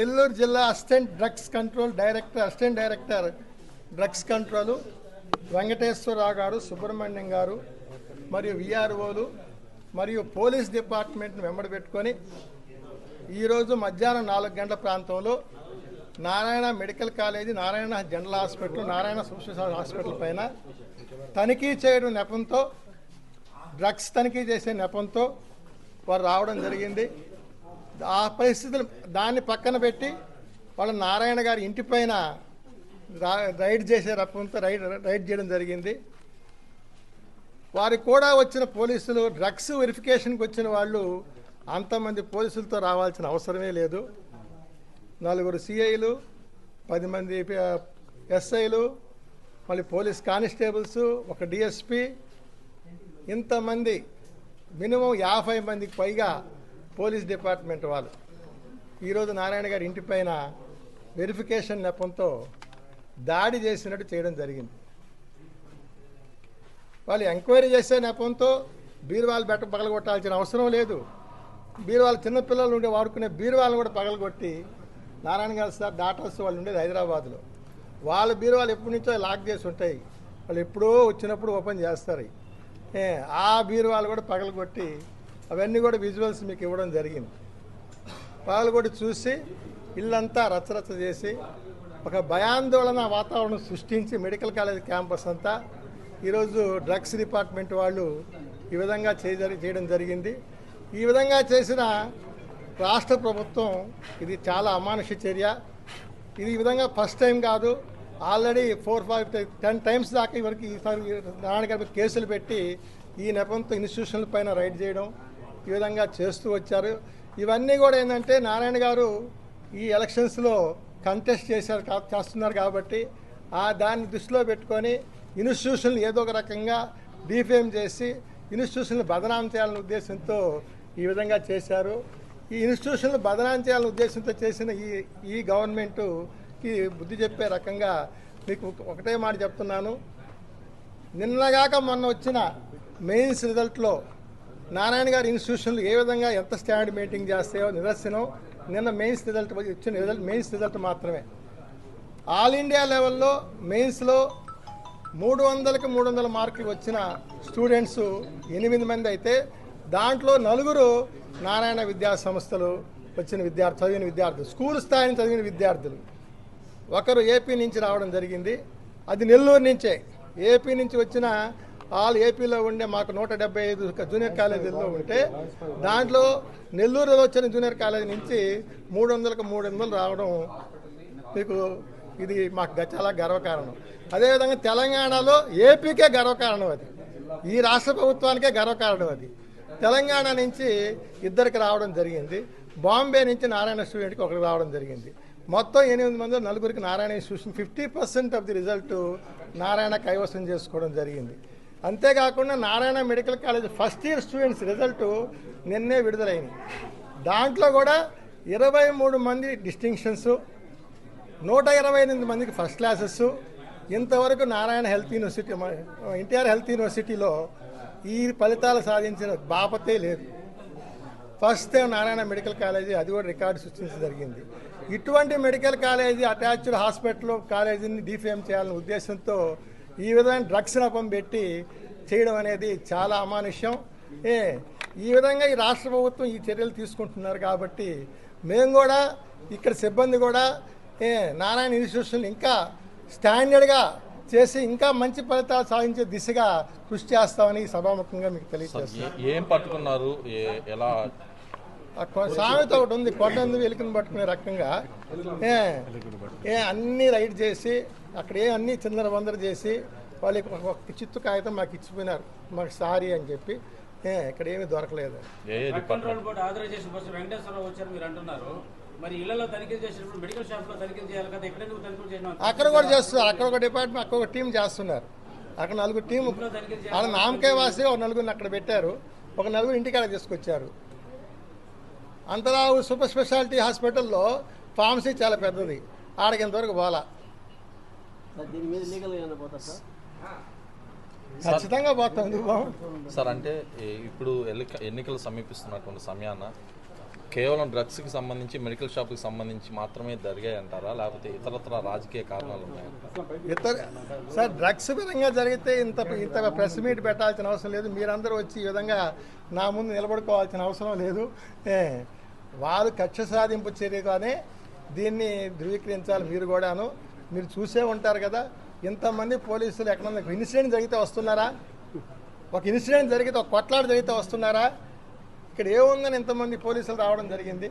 నెల్లూరు జిల్లా assistant drugs control director assistant director drugs control Venkateswararao గారు సుబ్రహ్మణ్యం గారు మరియు విఆర్ఓలు మరియు పోలీస్ డిపార్ట్మెంట్ని వెంబడి పెట్టుకొని ఈరోజు మధ్యాహ్నం నాలుగు గంటల ప్రాంతంలో Narayana medical college Narayana general hospital Narayana social hospital పైన తనిఖీ చేయడం నెపంతో డ్రగ్స్ తనిఖీ చేసే నెపంతో వారు రావడం జరిగింది. ఆ పరిస్థితులు దాన్ని పక్కన పెట్టి వాళ్ళ నారాయణ గారి ఇంటి పైన రైడ్ చేసే రకంతో రైడ్ రైడ్ చేయడం జరిగింది. వారికి కూడా వచ్చిన పోలీసులు డ్రగ్స్ వెరిఫికేషన్కి వచ్చిన వాళ్ళు అంతమంది పోలీసులతో రావాల్సిన అవసరమే లేదు. నలుగురు సిఐలు పది మంది ఎస్ఐలు మళ్ళీ పోలీస్ కానిస్టేబుల్స్ ఒక డిఎస్పి ఇంతమంది మినిమం యాభై మందికి పైగా పోలీస్ డిపార్ట్మెంట్ వాళ్ళు. ఈరోజు నారాయణ గారి ఇంటి పైన వెరిఫికేషన్ నెపంతో దాడి చేసినట్టు చేయడం జరిగింది. వాళ్ళు ఎంక్వైరీ చేసే నెపంతో బీరువాలు బెట్ట పగలగొట్టాల్సిన అవసరం లేదు. బీరువాలు చిన్నపిల్లలు ఉండే వాడుకునే బీరువాలను కూడా పగలగొట్టి నారాయణ గారు సార్ డాక్టర్స్ వాళ్ళు ఉండేది హైదరాబాద్లో. వాళ్ళ బీరువాలు ఎప్పటి నుంచో లాక్ చేసి ఉంటాయి. వాళ్ళు ఎప్పుడో వచ్చినప్పుడు ఓపెన్ చేస్తారు. ఆ బీరువాలు కూడా పగలగొట్టి అవన్నీ కూడా విజువల్స్ మీకు ఇవ్వడం జరిగింది. పాలకోటి చూసి ఇల్లంతా రచ్చరచ్చ చేసి ఒక భయాందోళన వాతావరణం సృష్టించి మెడికల్ కాలేజ్ క్యాంపస్ అంతా ఈరోజు డ్రగ్స్ డిపార్ట్మెంట్ వాళ్ళు ఈ విధంగా చేయడం జరిగింది. ఈ విధంగా చేసిన రాష్ట్ర ప్రభుత్వం ఇది చాలా అమానుష చర్య. ఇది ఈ విధంగా ఫస్ట్ టైం కాదు. Already four five ten times దాకా ఇవరకు ఈసారి నారాయణ గారి కేసులు పెట్టి ఈ నెపంతో ఇన్స్టిట్యూషన్ల పైన రైడ్ చేయడం ఈ విధంగా చేస్తూ వచ్చారు. ఇవన్నీ కూడా ఏంటంటే నారాయణ గారు ఈ ఎలక్షన్స్లో కంటెస్ట్ చేశారు చేస్తున్నారు కాబట్టి ఆ దాన్ని దృష్టిలో పెట్టుకొని ఇన్స్టిట్యూషన్లు ఏదో ఒక రకంగా డిఫేమ్ చేసి ఇన్స్టిట్యూషన్లు బదనాం చేయాలనే ఉద్దేశంతో ఈ విధంగా చేశారు. ఈ ఇన్స్టిట్యూషన్లు బదనాం చేయాలనే ఉద్దేశంతో చేసిన ఈ ఈ గవర్నమెంటుకి బుద్ధి చెప్పే రకంగా మీకు ఒకటే మాట చెప్తున్నాను. నిన్నగాక మొన్న వచ్చిన మెయిన్స్ రిజల్ట్లో నారాయణ గారి ఇన్స్టిట్యూషన్లు ఏ విధంగా ఎంత స్టాండర్డ్ మెయింటైన్ చేస్తాయో నిదర్శనం. నిన్న మెయిన్స్ రిజల్ట్ ఇచ్చిన రిజల్ట్ మెయిన్స్ రిజల్ట్ మాత్రమే. ఆల్ ఇండియా లెవెల్లో మెయిన్స్లో మూడు వందలకి మూడు వందల మార్కులు వచ్చిన స్టూడెంట్స్ ఎనిమిది మంది అయితే దాంట్లో నలుగురు నారాయణ విద్యా సంస్థలు వచ్చిన విద్యార్థి చదివిన విద్యార్థులు. స్కూల్ స్థాయిని చదివిన విద్యార్థులు. ఒకరు ఏపీ నుంచి రావడం జరిగింది. అది నెల్లూరు నుంచే. ఏపీ నుంచి వచ్చిన ఆల్ ఏపీలో ఉండే మాకు నూట డెబ్బై ఐదు జూనియర్ కాలేజీల్లో ఉంటే దాంట్లో నెల్లూరులో వచ్చిన జూనియర్ కాలేజీ నుంచి మూడు వందలకు మూడు వందలు రావడం మీకు ఇది మాకు చాలా గర్వకారణం. అదేవిధంగా తెలంగాణలో ఏపీకే గర్వకారణం అది. ఈ రాష్ట్ర ప్రభుత్వానికే గర్వకారణం అది. తెలంగాణ నుంచి ఇద్దరికి రావడం జరిగింది. బాంబే నుంచి నారాయణ స్టూడెంట్కి ఒకరికి రావడం జరిగింది. మొత్తం ఎనిమిది మంది నలుగురికి Narayana institution fifty percent of the result Narayana కైవసం చేసుకోవడం జరిగింది. అంతేకాకుండా Narayana medical college first year students result నిన్నే విడుదలైంది. దాంట్లో కూడా ఇరవై మూడు మంది డిస్టింక్షన్స్ నూట ఇరవై ఎనిమిది మందికి ఫస్ట్ క్లాసెస్. ఇంతవరకు Narayana health university NTR health యూనివర్సిటీలో ఈ ఫలితాలు సాధించిన బాపతే లేదు. First time Narayana medical college అది కూడా రికార్డు సృష్టించడం జరిగింది. ఇటువంటి మెడికల్ కాలేజీ అటాచ్డ్ హాస్పిటల్ కాలేజీని డిఫేమ్ చేయాలనే ఉద్దేశంతో ఈ విధమైన డ్రగ్స్ నపం పెట్టి చేయడం అనేది చాలా అమానుష్యం. ఏ ఈ విధంగా ఈ రాష్ట్ర ప్రభుత్వం ఈ చర్యలు తీసుకుంటున్నారు కాబట్టి మేము కూడా ఇక్కడ సిబ్బంది కూడా ఏ నారాయణ ఇన్స్టిట్యూషన్ ఇంకా స్టాండర్డ్గా చేసి ఇంకా మంచి ఫలితాలు సాధించే దిశగా కృషి చేస్తామని సభాముఖంగా మీకు తెలియజేస్తాం ఏ- పట్టుకున్నారు? ఎలా సామెత ఒకటి ఉంది కొండందు వెలుకని పట్టుకునే రకంగా. ఏ ఏ అన్ని రైడ్ చేసి అక్కడ ఏ అన్ని చిందర వందర చేసి వాళ్ళకి ఒక చిత్తు కాగితం మాకు ఇచ్చిపోయినారు మాకు సారీ అని చెప్పి. ఏ ఇక్కడ ఏమీ దొరకలేదు. అక్కడ కూడా చేస్తున్నారు అక్కడ ఒక డిపార్ట్మెంట్ అక్కడ ఒక టీం చేస్తున్నారు. అక్కడ నలుగురు టీం వాళ్ళ నామకే వాసి ఒక నలుగురిని అక్కడ పెట్టారు. ఒక నలుగురు ఇంటికాడ తీసుకొచ్చారు. అంతరావు సూపర్ స్పెషాలిటీ హాస్పిటల్లో ఫార్మసీ చాలా పెద్దది. ఆడకి ఇంతవరకు పోలా ఖచ్చితంగా పోతాం? సార్ అంటే ఇప్పుడు ఎన్నిక- ఎన్నికలు సమీపిస్తున్నటువంటి సమయాన కేవలం డ్రగ్స్కి సంబంధించి మెడికల్ షాప్కి సంబంధించి మాత్రమే జరిగాయి అంటారా లేకపోతే ఇతరత్ర రాజకీయ కారణాలు ఉన్నాయంటారా ఇతర సార్ డ్రగ్స్ పరంగా జరిగితే ఇంత ఇంత ప్రెస్ మీట్ పెట్టాల్సిన అవసరం లేదు. మీరందరూ వచ్చి ఈ విధంగా నా ముందు నిలబడుకోవాల్సిన అవసరం లేదు. ఏ, వారు కక్ష సాధింపు చర్యగానే దీన్ని ధృవీకరించాలి మీరు కూడాను. మీరు చూసే ఉంటారు కదా ఇంతమంది పోలీసులు ఎక్కడన్నా ఇన్సిడెంట్ జరిగితే వస్తున్నారా? ఒక ఇన్సిడెంట్ జరిగితే ఒక కొట్లాట జరిగితే వస్తున్నారా? ఇక్కడ ఏముందని ఇంతమంది పోలీసులు రావడం జరిగింది.